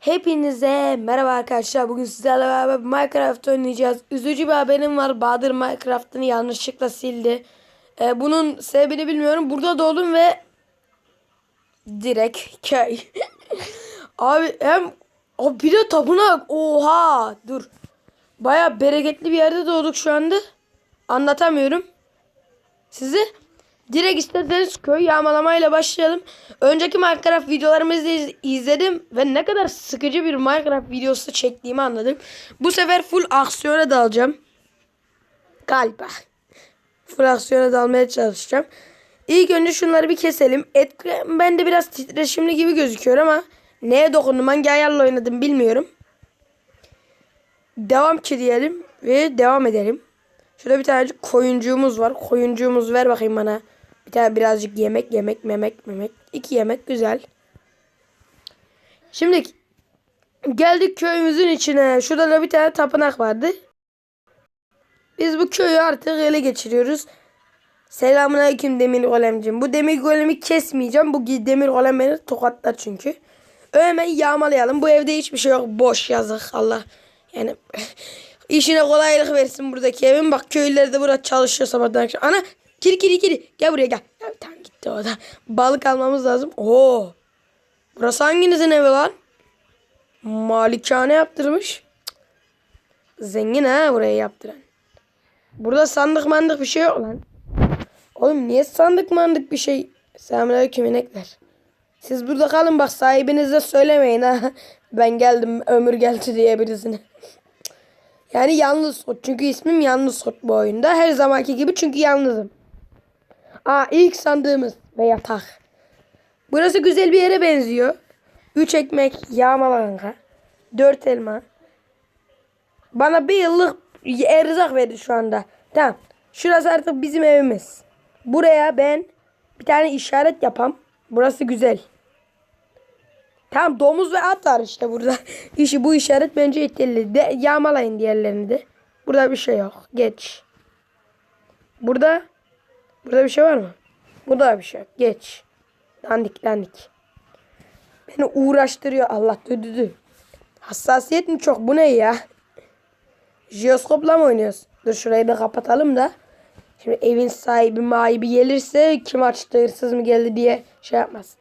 Hepinize merhaba arkadaşlar. Bugün sizlerle beraber Minecraft oynayacağız. Üzücü bir haberim var. Bahadır Minecraft'ını yanlışlıkla sildi. Ee, bunun sebebini bilmiyorum. Burada doğdum ve direkt köy. Abi hem o bir de tapınak. Oha dur. Baya bereketli bir yerde doğduk şu anda. Anlatamıyorum. Sizi direkt isterseniz köy yağmalamayla başlayalım. Önceki Minecraft videolarımızı iz- izledim ve ne kadar sıkıcı bir Minecraft videosu çektiğimi anladım. Bu sefer full aksiyona dalacağım. Galiba. Full aksiyona dalmaya çalışacağım. İlk önce şunları bir keselim. Ekran bende biraz titreşimli gibi gözüküyor ama neye dokundum hangi ayarla oynadım bilmiyorum. Devam ki diyelim ve devam edelim. Şurada bir tane koyuncuğumuz var. Koyuncuğumuz ver bakayım bana. Bir tane birazcık yemek, yemek, memek, memek. İki yemek güzel. Şimdi geldik köyümüzün içine. Şurada da bir tane tapınak vardı. Biz bu köyü artık ele geçiriyoruz. Selamünaleyküm demir golemcim. Bu demir golemi kesmeyeceğim. Bu demir golem beni tokatlar çünkü. Hemen yağmalayalım. Bu evde hiçbir şey yok. Boş yazık Allah. Yani işine kolaylık versin buradaki evin. Bak köylüler de burada çalışıyor sabahtan akşam. Ana kiri kiri kiri. Gel buraya gel. Ya, tamam gitti o da. Balık almamız lazım. Oo. Burası hanginizin evi lan? Malikane yaptırmış. Zengin ha burayı yaptıran. Burada sandık mandık bir şey yok lan. Oğlum niye sandık mandık bir şey? Selamünaleyküm inekler. Siz burada kalın bak sahibinize söylemeyin ha. Ben geldim ömür geldi diye birisine. Yani yalnız kurt. Çünkü ismim yalnız kurt bu oyunda. Her zamanki gibi çünkü yalnızım. Aa ilk sandığımız ve yatak. Burası güzel bir yere benziyor. 3 ekmek yağmalı kanka. 4 elma. Bana bir yıllık erzak verdi şu anda. Tamam. Şurası artık bizim evimiz. Buraya ben bir tane işaret yapam. Burası güzel. Tamam domuz ve at var işte burada. İşi bu işaret bence yeterli. De, yağmalayın diğerlerini de. Burada bir şey yok. Geç. Burada burada bir şey var mı? Burada bir şey. Geç. Dandik dandik. Beni uğraştırıyor Allah düdüdü. Hassasiyet mi çok? Bu ne ya? Jiyoskopla mı oynuyoruz? Dur şurayı da kapatalım da. Şimdi evin sahibi mahibi gelirse kim açtı hırsız mı geldi diye şey yapmaz.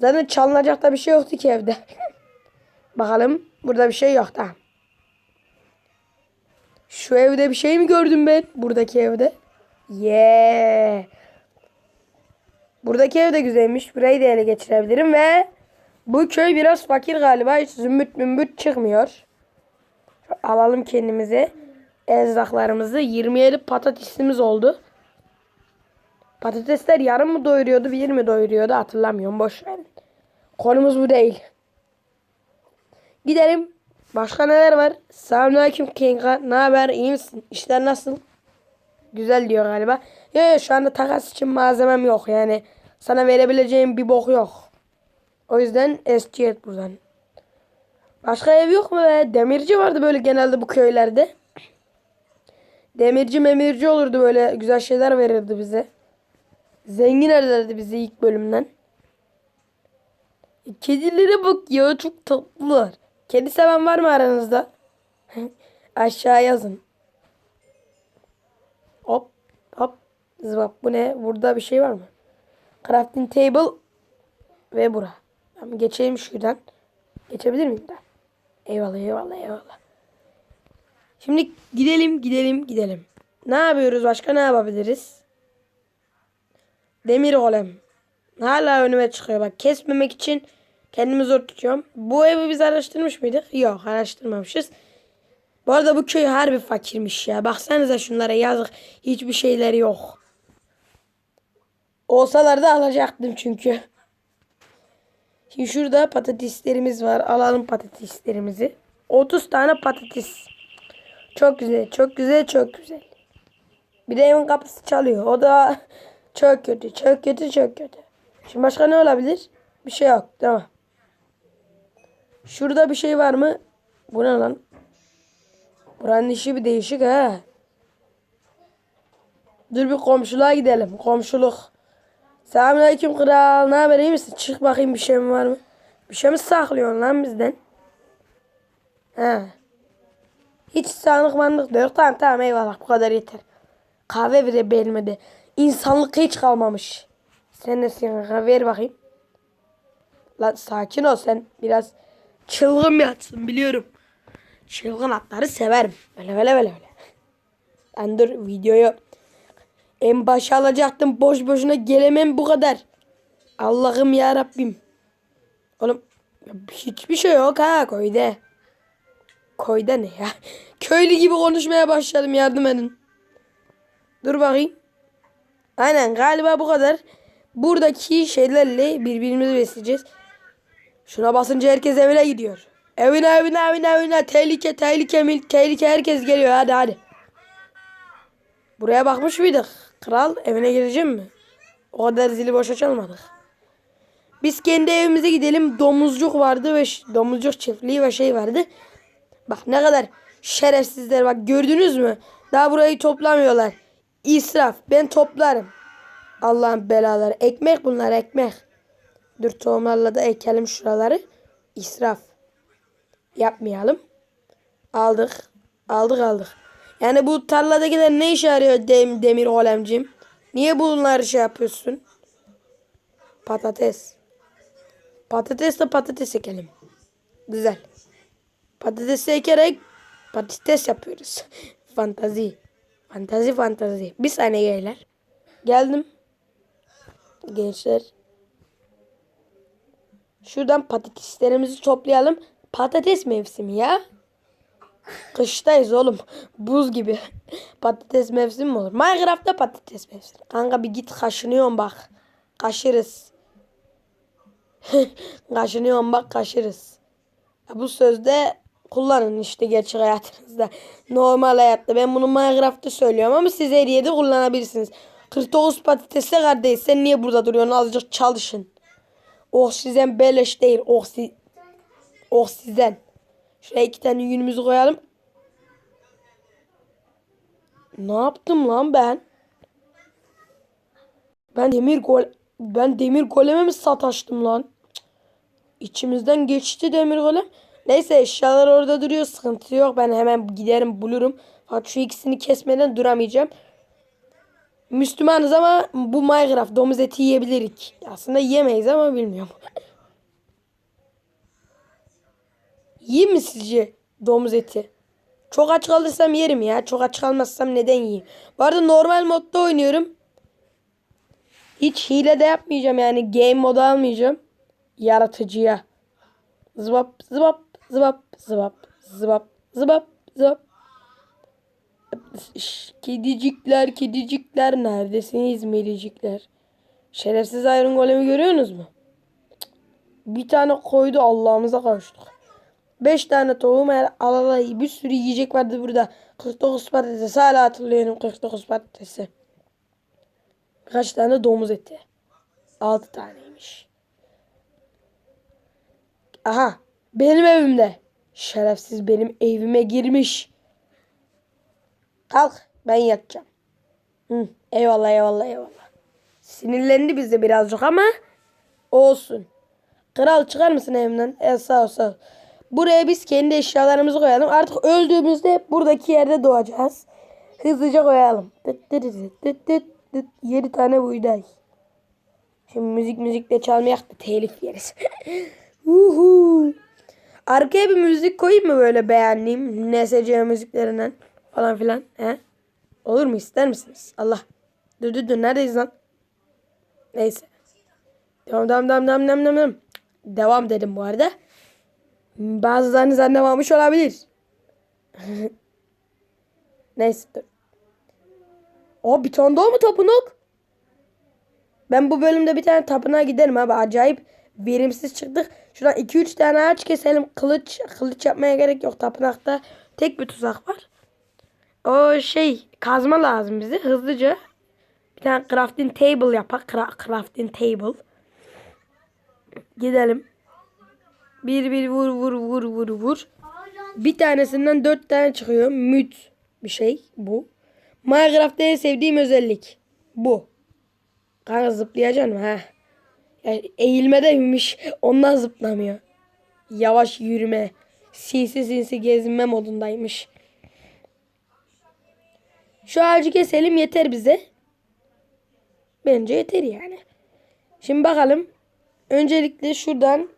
Zaten çalınacak da bir şey yoktu ki evde. Bakalım burada bir şey yok tamam. Şu evde bir şey mi gördüm ben? Buradaki evde. Yeah. Buradaki ev de güzelmiş. Burayı da ele geçirebilirim ve bu köy biraz fakir galiba. Hiç zümbüt mümbüt çıkmıyor. Alalım kendimize erzaklarımızı. 27 patatesimiz oldu. Patatesler yarım mı doyuruyordu, bir mi doyuruyordu hatırlamıyorum. Boş verin. Konumuz bu değil. Gidelim. Başka neler var? Selamünaleyküm Kenka. Ne haber? İyi misin? İşler nasıl? Güzel diyor galiba. Yok yok şu anda takas için malzemem yok. Yani sana verebileceğim bir bok yok. O yüzden eski et buradan. Başka ev yok mu be? Demirci vardı böyle genelde bu köylerde. Demirci memirci olurdu böyle güzel şeyler verirdi bize. Zengin ederdi bizi ilk bölümden. Kedilere bak ya çok tatlılar. Kedi seven var mı aranızda? Aşağı yazın. Zıbap bu ne? Burada bir şey var mı? Crafting table ve bura. Tamam geçeyim şuradan. Geçebilir miyim ben? Eyvallah eyvallah eyvallah. Şimdi gidelim gidelim gidelim. Ne yapıyoruz başka ne yapabiliriz? Demir golem. Hala önüme çıkıyor bak kesmemek için kendimi zor tutuyorum. Bu evi biz araştırmış mıydık? Yok araştırmamışız. Bu arada bu köy harbi fakirmiş ya. Baksanıza şunlara yazık. Hiçbir şeyleri yok. Olsalar da alacaktım çünkü. Şimdi şurada patateslerimiz var. Alalım patateslerimizi. 30 tane patates. Çok güzel, çok güzel, çok güzel. Bir de evin kapısı çalıyor. O da çok kötü, çok kötü, çok kötü. Şimdi başka ne olabilir? Bir şey yok. Tamam. Şurada bir şey var mı? Bu ne lan? Buranın işi bir değişik ha. Dur bir komşuluğa gidelim. Komşuluk. Selamünaleyküm kral. Ne haber iyi misin? Çık bakayım bir şey mi var mı? Bir şey mi saklıyorsun lan bizden? He. Hiç sanıkmanlık da yok. Tamam tamam eyvallah bu kadar yeter. Kahve bile beğenmedi. İnsanlık hiç kalmamış. Sen nesin kanka ver bakayım. Lan sakin ol sen biraz çılgın bir atsın biliyorum. Çılgın atları severim. Böyle böyle böyle böyle. Ben dur videoyu en başa alacaktım. Boş boşuna gelemem bu kadar. Allah'ım ya Rabbim. Oğlum hiçbir şey yok ha koyda. Koyda ne ya? Köylü gibi konuşmaya başladım yardım edin. Dur bakayım. Aynen galiba bu kadar. Buradaki şeylerle birbirimizi besleyeceğiz. Şuna basınca herkes evine gidiyor. Evine evine evine evine tehlike tehlike mil tehlike herkes geliyor hadi hadi. Buraya bakmış mıydık? Kral evine gireceğim mi? O kadar zili boşa çalmadık. Biz kendi evimize gidelim. Domuzcuk vardı ve domuzcuk çiftliği ve şey vardı. Bak ne kadar şerefsizler bak gördünüz mü? Daha burayı toplamıyorlar. İsraf. Ben toplarım. Allah'ın belaları. Ekmek bunlar ekmek. Dur tohumlarla da ekelim şuraları. İsraf. Yapmayalım. Aldık. Aldık aldık. Yani bu tarladakiler ne işe yarıyor dem, demir golemcim? Niye bunları şey yapıyorsun? Patates. Patates de patates ekelim. Güzel. Patates ekerek patates yapıyoruz. Fantazi. Fantazi fantazi. Bir saniye geyler. Geldim. Gençler. Şuradan patateslerimizi toplayalım. Patates mevsimi ya. Kıştayız oğlum. Buz gibi. patates mevsimi mi olur? Minecraft'ta patates mevsimi. Kanka bir git kaşınıyorsun bak. Kaşırız. kaşınıyorsun bak kaşırız. Bu sözde kullanın işte gerçek hayatınızda. Normal hayatta. Ben bunu Minecraft'ta söylüyorum ama siz her yerde kullanabilirsiniz. 49 patatesle kardeş sen niye burada duruyorsun? Azıcık çalışın. Oksijen beleş değil. Oksi oksijen. Şuraya iki tane yünümüzü koyalım. Ne yaptım lan ben? Ben demir gol ben demir goleme mi sataştım lan? İçimizden geçti demir golem. Neyse eşyalar orada duruyor. Sıkıntı yok. Ben hemen giderim bulurum. Fakat şu ikisini kesmeden duramayacağım. Müslümanız ama bu Minecraft domuz eti yiyebilirik. Aslında yiyemeyiz ama bilmiyorum. Yiyeyim mi sizce domuz eti? Çok aç kalırsam yerim ya. Çok aç kalmazsam neden yiyeyim? Bu arada normal modda oynuyorum. Hiç hile de yapmayacağım yani. Game modu almayacağım. Yaratıcıya. Zıbap zıbap zıbap zıbap zıbap zıbap zıbap. Kedicikler kedicikler neredesiniz melicikler? Şerefsiz Iron Golem'i görüyorsunuz mu? Bir tane koydu Allah'ımıza kavuştuk. 5 tane tohum her alala bir sürü yiyecek vardı burada. 49 patates hala hatırlıyorum 49 patatesi. Kaç tane domuz eti? 6 taneymiş. Aha benim evimde. Şerefsiz benim evime girmiş. Kalk ben yatacağım. Hı, eyvallah eyvallah eyvallah. Sinirlendi bizde birazcık ama olsun. Kral çıkar mısın evimden? E, sağ ol sağ ol. Buraya biz kendi eşyalarımızı koyalım. Artık öldüğümüzde buradaki yerde doğacağız. Hızlıca koyalım. Tıt tıt tıt tıt tıt tıt. 7 tane buğday. Şimdi müzik müzikle çalmayak da telif yeriz. Uhu. Arkaya bir müzik koyayım mı böyle beğendiğim NSC müziklerinden falan filan. He? Olur mu ister misiniz? Allah. Dur dur dur neredeyiz lan? Neyse. Devam devam devam devam devam devam. Dedim bu arada. Bazılarınız anlamamış olabilir. Neyse dur. O bir tane daha mı tapınak? Ben bu bölümde bir tane tapınağa giderim abi. Acayip verimsiz çıktık. Şuradan 2-3 tane ağaç keselim. Kılıç kılıç yapmaya gerek yok. Tapınakta tek bir tuzak var. O şey kazma lazım bize hızlıca. Bir tane crafting table yapak. Cra- crafting table. Gidelim. Bir bir vur vur vur vur vur. Bir tanesinden dört tane çıkıyor. Müt bir şey bu. Minecraft'ta en sevdiğim özellik. Bu. Kanka zıplayacaksın? Ha. Yani eğilmedeymiş. Ondan zıplamıyor. Yavaş yürüme. Sinsi sinsi gezinme modundaymış. Şu ağacı keselim yeter bize. Bence yeter yani. Şimdi bakalım. Öncelikle şuradan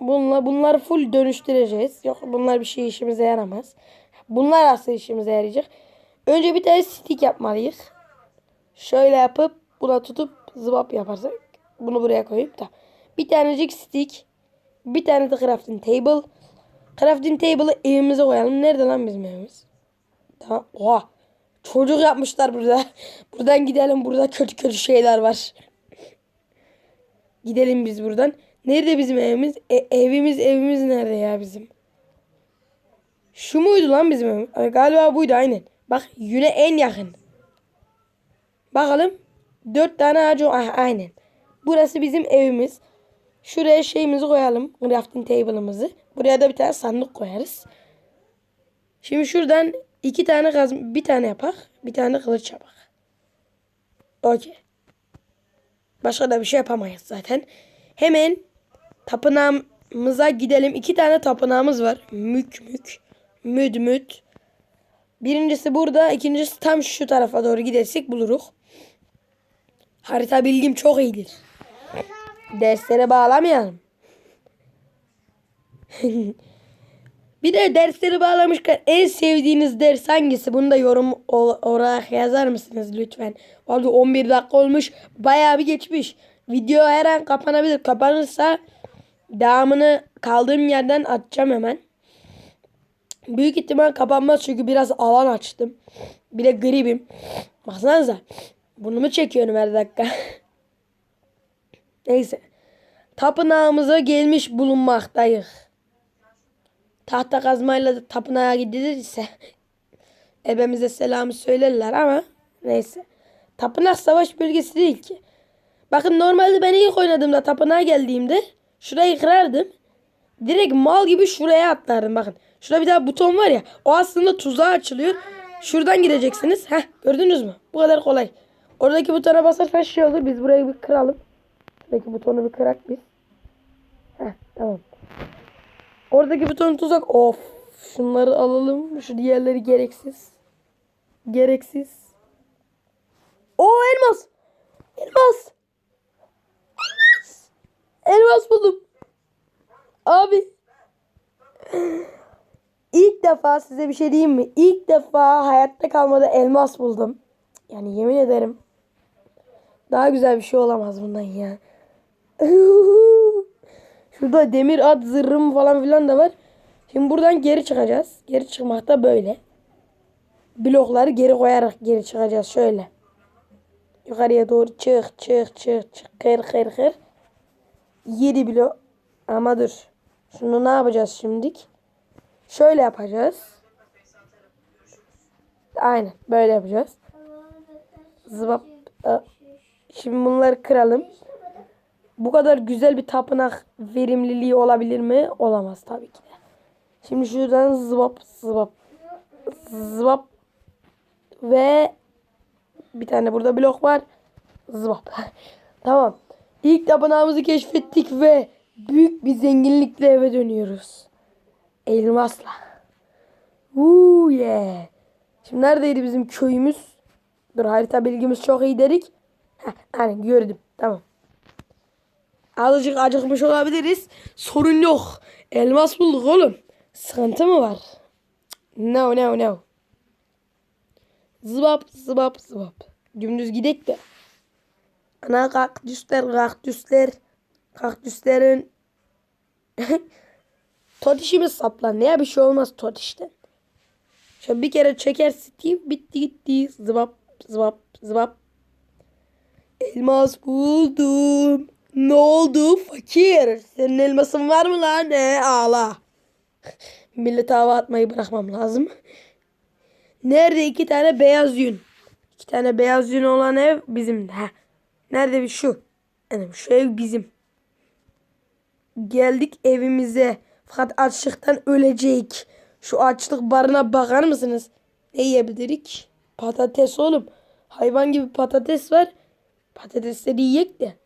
bunla bunları full dönüştüreceğiz. Yok bunlar bir şey işimize yaramaz. Bunlar asıl işimize yarayacak. Önce bir tane stick yapmalıyız. Şöyle yapıp buna tutup zıbap yaparsak bunu buraya koyup da bir tanecik stick bir tane de crafting table crafting table'ı evimize koyalım. Nerede lan bizim evimiz? Tamam. Oha. Çocuk yapmışlar burada. Buradan gidelim. Burada kötü kötü şeyler var. Gidelim biz buradan. Nerede bizim evimiz? E, evimiz evimiz nerede ya bizim? Şu muydu lan bizim evimiz? Ay, Galiba buydu aynen. Bak yüne en yakın. Bakalım. Dört tane ağacı ah, aynen. Burası bizim evimiz. Şuraya şeyimizi koyalım. Crafting table'ımızı. Buraya da bir tane sandık koyarız. Şimdi şuradan iki tane kaz bir tane yapak. Bir tane kılıç yapak. Okey. Başka da bir şey yapamayız zaten. Hemen tapınağımıza gidelim. İki tane tapınağımız var. Mük mük. Müd müd. Birincisi burada. ikincisi tam şu tarafa doğru gidersek buluruz. Harita bilgim çok iyidir. Derslere bağlamayalım. bir de dersleri bağlamışken en sevdiğiniz ders hangisi? Bunu da yorum ol- olarak yazar mısınız lütfen? Vallahi 11 dakika olmuş. Bayağı bir geçmiş. Video her an kapanabilir. Kapanırsa devamını kaldığım yerden atacağım hemen. Büyük ihtimal kapanmaz çünkü biraz alan açtım. Bir de gribim. Baksanıza. Burnumu çekiyorum her dakika. Neyse. Tapınağımıza gelmiş bulunmaktayız. Tahta kazmayla da tapınağa gidilirse ebemize selamı söylerler ama neyse. Tapınak savaş bölgesi değil ki. Bakın normalde ben ilk oynadığımda tapınağa geldiğimde şurayı kırardım. Direkt mal gibi şuraya atlardım bakın. Şurada bir tane buton var ya. O aslında tuzağa açılıyor. Şuradan gireceksiniz. Heh gördünüz mü? Bu kadar kolay. Oradaki butona basarsan şey olur. Biz burayı bir kıralım. Şuradaki butonu bir kırak biz. Heh tamam. Oradaki buton tuzak. Of. Şunları alalım. Şu diğerleri gereksiz. Gereksiz. O. Elmas. Elmas. Elmas buldum. Abi. İlk defa size bir şey diyeyim mi? İlk defa hayatta kalmada elmas buldum. Yani yemin ederim. Daha güzel bir şey olamaz bundan ya. Şurada demir at zırhım falan filan da var. Şimdi buradan geri çıkacağız. Geri çıkmak da böyle. Blokları geri koyarak geri çıkacağız şöyle. Yukarıya doğru çık çık çık çık kır kır kır. 7 blok. Ama dur. Şunu ne yapacağız şimdilik? Şöyle yapacağız. Aynen böyle yapacağız. Zıbap. Aa, Şimdi bunları kıralım. Bu kadar güzel bir tapınak verimliliği olabilir mi? Olamaz tabii ki. Şimdi şuradan zıbap zıbap zıbap ve bir tane burada blok var. Zıbap. tamam. İlk tapınağımızı keşfettik ve büyük bir zenginlikle eve dönüyoruz. Elmasla. Woo yeah. Şimdi neredeydi bizim köyümüz? Dur harita bilgimiz çok iyi dedik. Heh, aynen gördüm. Tamam. Azıcık acıkmış olabiliriz. Sorun yok. Elmas bulduk oğlum. Sıkıntı mı var? No no no. Zıbap zıbap zıbap. Dümdüz gidek de. Ana kaktüsler kaktüsler. Kaktüslerin Totişimiz saplan. Ne bir şey olmaz totişten. Şöyle bir kere çeker Steve bitti gitti. Zıbap zıbap zıbap. Elmas buldum. Ne oldu fakir? Senin elmasın var mı lan? Ne ağla. Millete hava atmayı bırakmam lazım. Nerede iki tane beyaz yün? İki tane beyaz yün olan ev bizim. Ha. Nerede bir şu? Yani şu ev bizim. Geldik evimize. Fakat açlıktan ölecek. Şu açlık barına bakar mısınız? Ne yiyebilirik? Patates oğlum. Hayvan gibi patates var. Patatesleri yiyek de.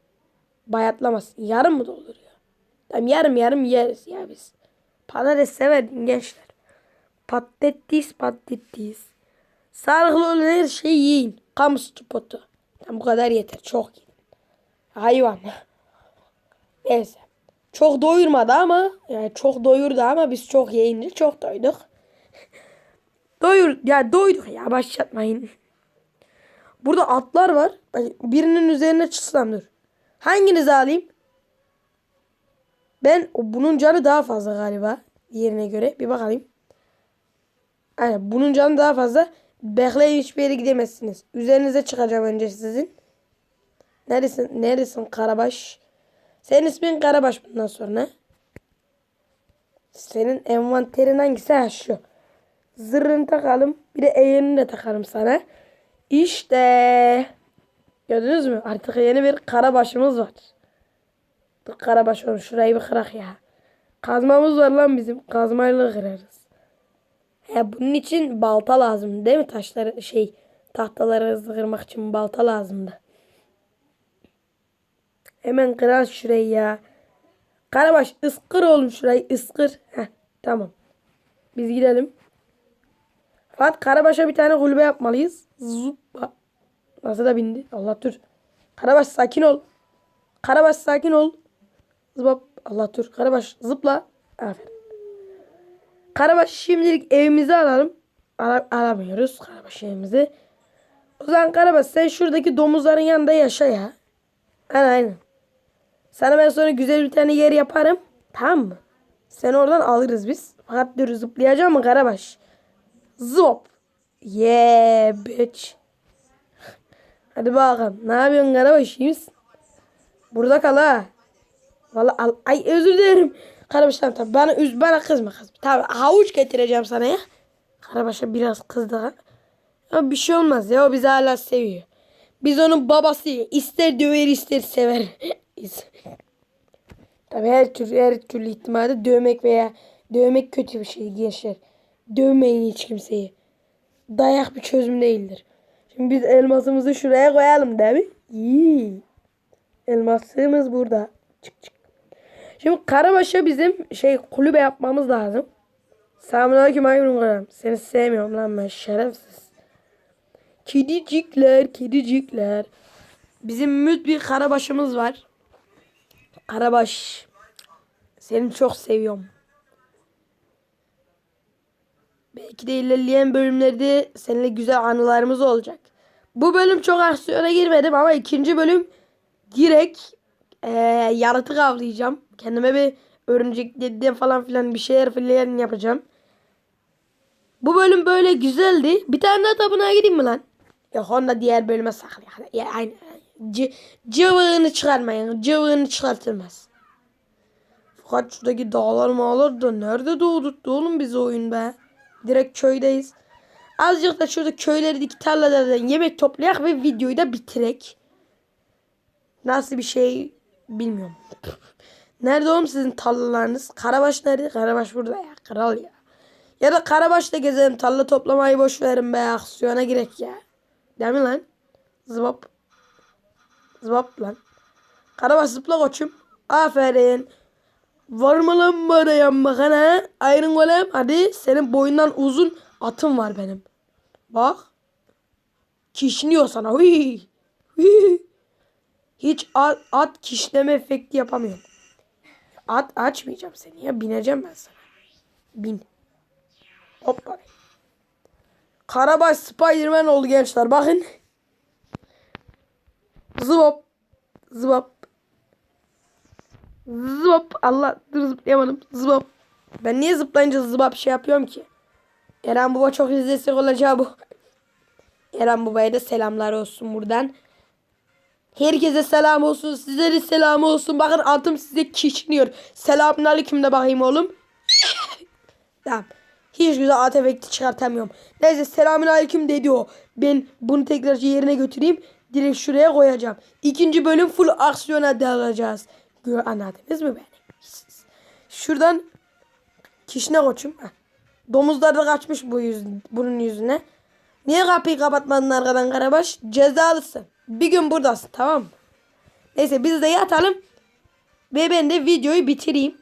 bayatlamasın. Yarım mı dolduruyor? Tamam yarım yarım yeriz ya biz. Patates severim gençler. Patates patates. Sağlıklı olan her şeyi yiyin. Kamu spotu. Tam bu kadar yeter. Çok yiyin. Hayvan. Neyse. Çok doyurmadı ama yani çok doyurdu ama biz çok yiyince çok doyduk. Doyur ya doyduk ya başlatmayın. Burada atlar var. Birinin üzerine çıksam dur. Hanginizi alayım? Ben bunun canı daha fazla galiba. Yerine göre. Bir bakalım. Aynen bunun canı daha fazla. Bekleyin hiçbir yere gidemezsiniz. Üzerinize çıkacağım önce sizin. Neresin? Neresin Karabaş? Senin ismin Karabaş bundan sonra. Senin envanterin hangisi? Ha şu. Zırhını takalım. Bir de eğerini de takalım sana. İşte. Gördünüz mü? Artık yeni bir karabaşımız var. Karabaş oğlum şurayı bir kırak ya. Kazmamız var lan bizim. Kazmayla kırarız. He, bunun için balta lazım değil mi? Taşları şey tahtaları kırmak için balta lazımdı. Hemen kırar şurayı ya. Karabaş ıskır oğlum şurayı ıskır. Heh, tamam. Biz gidelim. Fat Karabaş'a bir tane kulübe yapmalıyız. Zuppa. Nasıl da bindi? Allah dur. Karabaş sakin ol. Karabaş sakin ol. Zıbap. Allah dur. Karabaş zıpla. Aferin. Karabaş şimdilik evimizi alalım. Ala- alamıyoruz Karabaş evimizi. O zaman Karabaş sen şuradaki domuzların yanında yaşa ya. Aynen aynen. Sana ben sonra güzel bir tane yer yaparım. Tamam mı? Seni oradan alırız biz. Fakat dur zıplayacağım mı Karabaş? Zop. Yeah bitch. Hadi bakalım. Ne yapıyorsun Karabaş iyi misin? Burada kal ha. Vallahi al. Ay özür dilerim. Karabaş tamam tamam. Bana, üz, bana kızma kızma. Tamam havuç getireceğim sana ya. Karabaş'a biraz kızdı. Ama bir şey olmaz ya. O bizi hala seviyor. Biz onun babasıyız. İster döver ister sever. Tabii her türlü, her türlü ihtimalle dövmek veya dövmek kötü bir şey gençler. Dövmeyin hiç kimseyi. Dayak bir çözüm değildir. Şimdi biz elmasımızı şuraya koyalım değil mi? İyi. Elmasımız burada. Çık çık. Şimdi Karabaş'a bizim şey kulübe yapmamız lazım. Selamünaleyküm Aygün. Seni sevmiyorum lan ben şerefsiz. Kedicikler, kedicikler. Bizim müt bir Karabaş'ımız var. Karabaş. Seni çok seviyorum. Belki de ilerleyen bölümlerde seninle güzel anılarımız olacak. Bu bölüm çok aksiyona girmedim ama ikinci bölüm direkt eee, yaratık avlayacağım. Kendime bir örümcek dedim falan filan bir şeyler filan yapacağım. Bu bölüm böyle güzeldi. Bir tane daha tapınağa gideyim mi lan? Yok onu da diğer bölüme saklayalım. Ya, aynı. Cıvığını çıkarmayın. Cıvığını çıkartılmaz. Fakat şuradaki dağlar mağlar da nerede doğdurttu oğlum bizi oyun be. Direkt köydeyiz. Azıcık da şurada köylerdeki tarlalardan yemek toplayak ve videoyu da bitirek. Nasıl bir şey bilmiyorum. Nerede oğlum sizin tarlalarınız? Karabaş nerede? Karabaş burada ya. Kral ya. Ya da Karabaş'ta gezelim. Tarla toplamayı boş verin be. Aksiyona girek ya. Değil mi lan? Zıbap. Zıbap lan. Karabaş zıpla koçum. Aferin. Var mı lan bana yanmak ha? Iron Golem hadi senin boyundan uzun atım var benim. Bak. Kişniyor sana. Huy. Huy. Hiç at, at kişneme efekti yapamıyorum. At açmayacağım seni ya. Bineceğim ben sana. Bin. Hoppa. Karabaş Spiderman oldu gençler. Bakın. Zıbap. Zıbap. Zıbap. Allah dur zıplayamadım. Zıbap. Ben niye zıplayınca zıbap şey yapıyorum ki? Eren Baba çok izlesek olacağı bu. Eren Baba'ya da selamlar olsun buradan. Herkese selam olsun. Size de selam olsun. Bakın atım size kişniyor. Selamun aleyküm de bakayım oğlum. tamam. Hiç güzel at efekti çıkartamıyorum. Neyse selamün dedi o. Ben bunu tekrar yerine götüreyim. Direkt şuraya koyacağım. İkinci bölüm full aksiyona dalacağız. Gö anladınız mı beni? Şuradan kişine koçum. Heh. Domuzlar da kaçmış bu yüz, bunun yüzüne. Niye kapıyı kapatmadın arkadan Karabaş? Cezalısın. Bir gün buradasın tamam mı? Neyse biz de yatalım. Ve ben de videoyu bitireyim.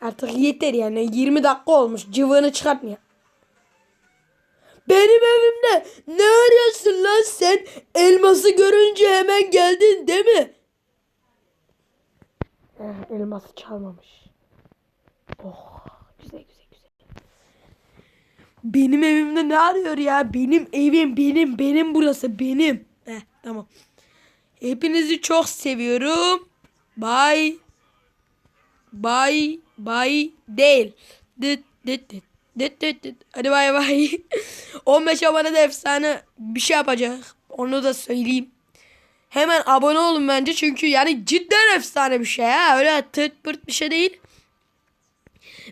Artık yeter yani 20 dakika olmuş. Cıvığını çıkartmıyor. Benim evimde ne arıyorsun lan sen? Elması görünce hemen geldin değil mi? Eh, elması çalmamış. Oh güzel güzel güzel. Benim evimde ne arıyor ya? Benim evim benim benim burası benim. Tamam. Hepinizi çok seviyorum. Bye. Bye. Bye. Değil. Dıt dıt dıt. Dıt dıt dıt. Hadi bay bay. 15 abone efsane bir şey yapacak. Onu da söyleyeyim. Hemen abone olun bence çünkü yani cidden efsane bir şey ha. Öyle tırt pırt bir şey değil.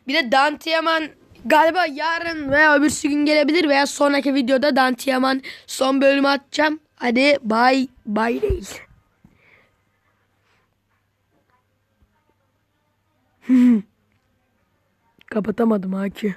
Bir de Dantiyaman galiba yarın veya öbürsü gün gelebilir veya sonraki videoda Dantiyaman son bölümü atacağım. Hadi bye bye değil. Kapatamadım Haki.